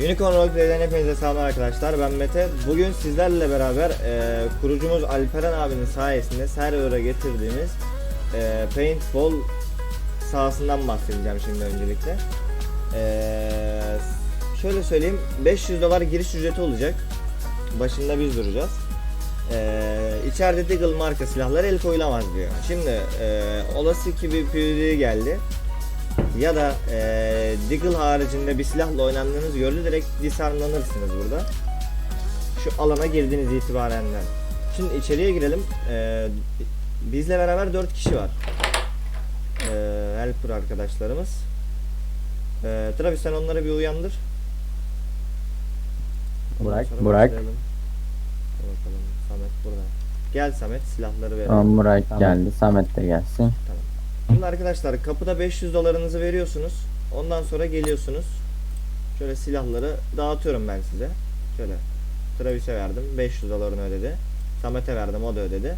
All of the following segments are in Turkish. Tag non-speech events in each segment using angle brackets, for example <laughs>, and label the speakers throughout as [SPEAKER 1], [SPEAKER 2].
[SPEAKER 1] Unicorn Roleplay'den hepinize selamlar arkadaşlar. Ben Mete. Bugün sizlerle beraber e, kurucumuz Alperen abinin sayesinde server'a getirdiğimiz e, paintball sahasından bahsedeceğim şimdi öncelikle. E, şöyle söyleyeyim 500 dolar giriş ücreti olacak. Başında biz duracağız. E, içeride Deagle marka silahlar el koyulamaz diyor. Şimdi e, olası ki bir PvD geldi ya da e, Deagle haricinde bir silahla oynandığınız görülür direkt disarmlanırsınız burada. Şu alana girdiğiniz itibarenden. Şimdi içeriye girelim. E, bizle beraber 4 kişi var. E, helper arkadaşlarımız. E, Travis sen onları bir uyandır.
[SPEAKER 2] Burak, Burak.
[SPEAKER 1] başlayalım. Bakalım Samet burada. Gel Samet silahları verelim.
[SPEAKER 2] Tamam Murat Tamam. geldi. Samet de gelsin.
[SPEAKER 1] Şimdi arkadaşlar kapıda 500 dolarınızı veriyorsunuz. Ondan sonra geliyorsunuz. Şöyle silahları dağıtıyorum ben size. Şöyle Travis'e verdim 500 dolarını ödedi. Samet'e verdim o da ödedi.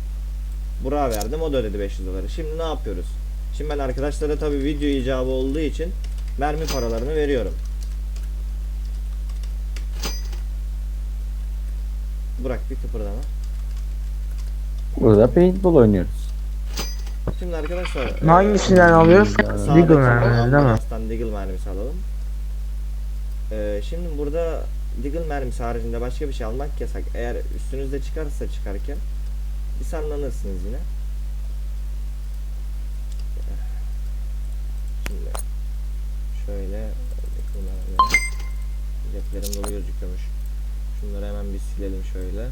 [SPEAKER 1] Burak'a verdim o da ödedi 500 doları. Şimdi ne yapıyoruz? Şimdi ben arkadaşlara tabi video icabı olduğu için mermi paralarını veriyorum. Burak bir kıpırdama.
[SPEAKER 2] Burada paintball oynuyoruz.
[SPEAKER 1] Şimdi arkadaşlar
[SPEAKER 3] Hangisinden alıyoruz? Deagle mermisi değil mi?
[SPEAKER 1] Deagle mermisi alalım. Ee, şimdi burada Deagle mermisi haricinde başka bir şey almak yasak. Eğer üstünüzde çıkarsa çıkarken bir sallanırsınız yine. Şimdi şöyle ceplerim dolu gözüküyormuş. Şunları hemen bir silelim şöyle.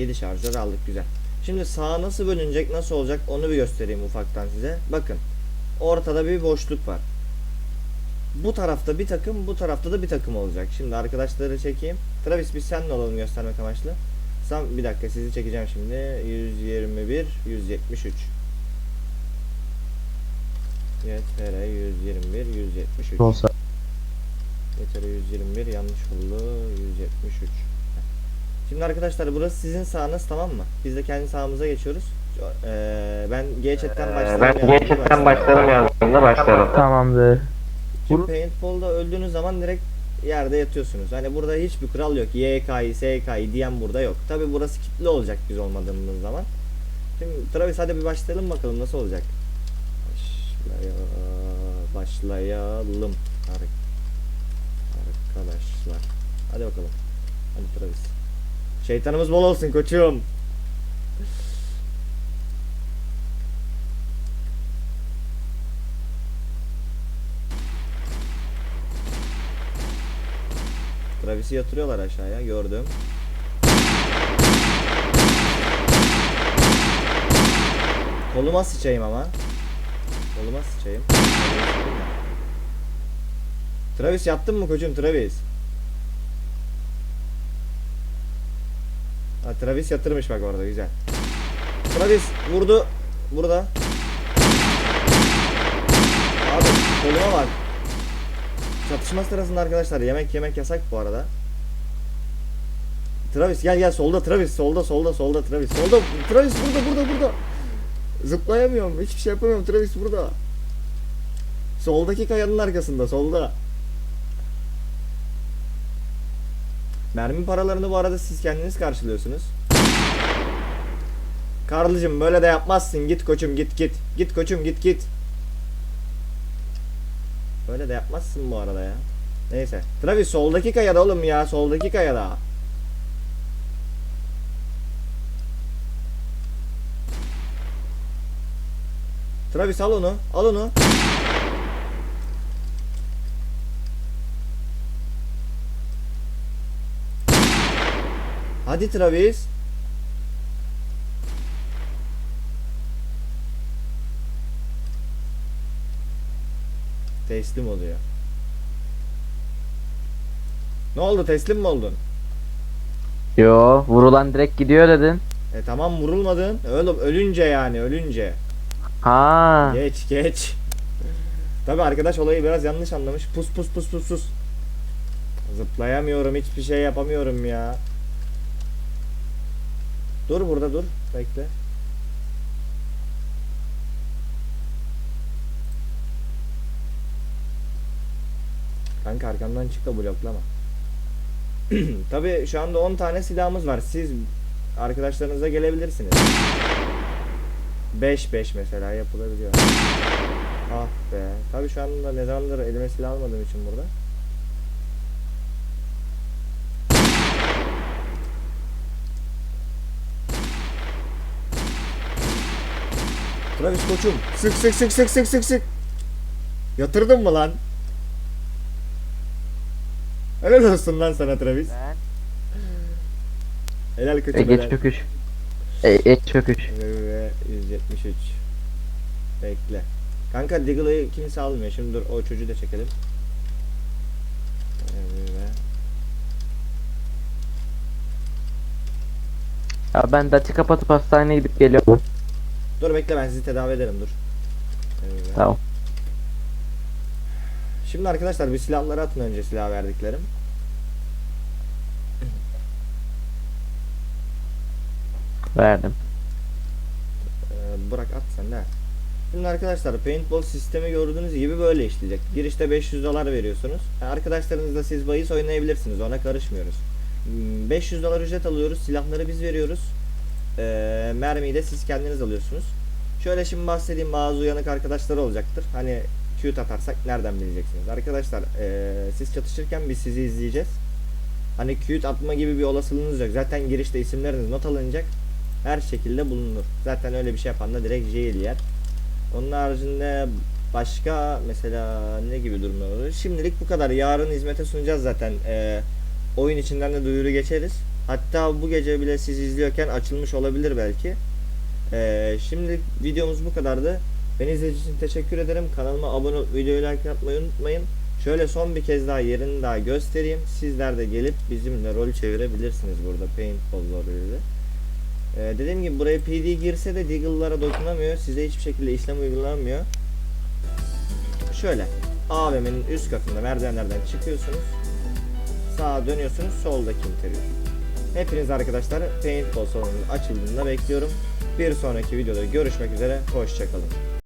[SPEAKER 1] Yedi şarjör aldık güzel. Şimdi sağa nasıl bölünecek nasıl olacak onu bir göstereyim ufaktan size. Bakın ortada bir boşluk var. Bu tarafta bir takım bu tarafta da bir takım olacak. Şimdi arkadaşları çekeyim. Travis biz senle olalım göstermek amaçlı. Sam bir dakika sizi çekeceğim şimdi. 121 173 YTR 121 173
[SPEAKER 3] Olsa.
[SPEAKER 1] YTR 121 yanlış oldu 173 Şimdi arkadaşlar burası sizin sahanız tamam mı? Biz de kendi sahamıza geçiyoruz. Ee, ben G-Chat'ten
[SPEAKER 4] Ee,
[SPEAKER 1] başlarım.
[SPEAKER 4] ben
[SPEAKER 1] yazdığımda
[SPEAKER 4] gerçekten başlarım. yazdığımda başlarım.
[SPEAKER 3] Tamamdır.
[SPEAKER 1] Şimdi paintball'da öldüğünüz zaman direkt yerde yatıyorsunuz. Hani burada hiçbir kural yok. YK'yi, SK'yi diyen burada yok. Tabi burası kilitli olacak biz olmadığımız zaman. Şimdi Travis hadi bir başlayalım bakalım nasıl olacak. Başlaya- başlayalım. Ar- Arkadaşlar. Hadi bakalım. Hadi Travis. Şeytanımız bol olsun koçum. Travis'i yatırıyorlar aşağıya gördüm. Koluma sıçayım ama. Koluma sıçayım. Travis yattın mı koçum Travis? Ha, Travis yatırmış bak orada güzel. Travis vurdu. Burada. Abi koluma bak. Çatışma sırasında arkadaşlar yemek yemek yasak bu arada. Travis gel gel solda Travis solda solda solda Travis solda Travis burada burada burada. Zıplayamıyorum hiçbir şey yapamıyorum Travis burada. Soldaki kayanın arkasında solda. Mermi paralarını bu arada siz kendiniz karşılıyorsunuz. Karlıcım böyle de yapmazsın git koçum git git. Git koçum git git. Böyle de yapmazsın bu arada ya. Neyse. Travis soldaki kayada oğlum ya. Soldaki kayada. Travis al onu. Al onu. Hadi Travis. Teslim oluyor. Ne oldu teslim mi oldun?
[SPEAKER 2] Yo vurulan direkt gidiyor dedin.
[SPEAKER 1] E tamam vurulmadın. Oğlum ölünce yani ölünce.
[SPEAKER 2] Ha.
[SPEAKER 1] Geç geç. <laughs> Tabi arkadaş olayı biraz yanlış anlamış. Pus pus pus pus pus. Zıplayamıyorum hiçbir şey yapamıyorum ya. Dur burada dur. Bekle. Kanka arkamdan çık da bloklama. <clears throat> Tabi şu anda 10 tane silahımız var. Siz arkadaşlarınızla gelebilirsiniz. 5 5 mesela yapılabiliyor. Ah be. Tabi şu anda ne zamandır elime silah almadığım için burada. Travis koçum. Sık sık sık sık sık sık sık. Yatırdın mı lan? Helal olsun lan sana Travis.
[SPEAKER 2] Ben.
[SPEAKER 1] Helal koçum
[SPEAKER 2] Ege
[SPEAKER 1] helal.
[SPEAKER 2] çöküş. E, et çöküş.
[SPEAKER 1] Ve 173. Bekle. Kanka Diggle'ı kimse almıyor. Şimdi dur o çocuğu da çekelim. Ve-
[SPEAKER 2] Ya ben dati kapatıp hastaneye gidip geliyorum.
[SPEAKER 1] Dur bekle ben sizi tedavi ederim dur. Evet.
[SPEAKER 2] Tamam.
[SPEAKER 1] Şimdi arkadaşlar bir silahları atın önce silah verdiklerim.
[SPEAKER 2] Verdim.
[SPEAKER 1] Ee, bırak at sen de. Şimdi arkadaşlar paintball sistemi gördüğünüz gibi böyle işleyecek. Girişte 500 dolar veriyorsunuz. Yani arkadaşlarınızla siz bahis oynayabilirsiniz. Ona karışmıyoruz. Hmm, 500 dolar ücret alıyoruz. Silahları biz veriyoruz. Ee, mermiyi de siz kendiniz alıyorsunuz. Şöyle şimdi bahsedeyim bazı uyanık arkadaşlar olacaktır. Hani Q atarsak nereden bileceksiniz? Arkadaşlar ee, siz çatışırken biz sizi izleyeceğiz. Hani Q atma gibi bir olasılığınız yok. Zaten girişte isimleriniz not alınacak her şekilde bulunur. Zaten öyle bir şey yapan da direkt jail yer. Onun haricinde başka mesela ne gibi durumlar olur? Şimdilik bu kadar. Yarın hizmete sunacağız zaten. Ee, oyun içinden de duyuru geçeriz. Hatta bu gece bile siz izliyorken açılmış olabilir belki. Ee, şimdi videomuz bu kadardı. Beni izlediğiniz için teşekkür ederim. Kanalıma abone olup videoyu like atmayı unutmayın. Şöyle son bir kez daha yerini daha göstereyim. Sizler de gelip bizimle rol çevirebilirsiniz burada paintball rolüyle. Ee, dediğim gibi buraya PD girse de Deagle'lara dokunamıyor. Size hiçbir şekilde işlem uygulanmıyor. Şöyle AVM'nin üst katında merdivenlerden çıkıyorsunuz. Sağa dönüyorsunuz. Soldaki intiriyorsunuz. Hepiniz arkadaşlar paintball salonunun açıldığında bekliyorum. Bir sonraki videoda görüşmek üzere. Hoşçakalın.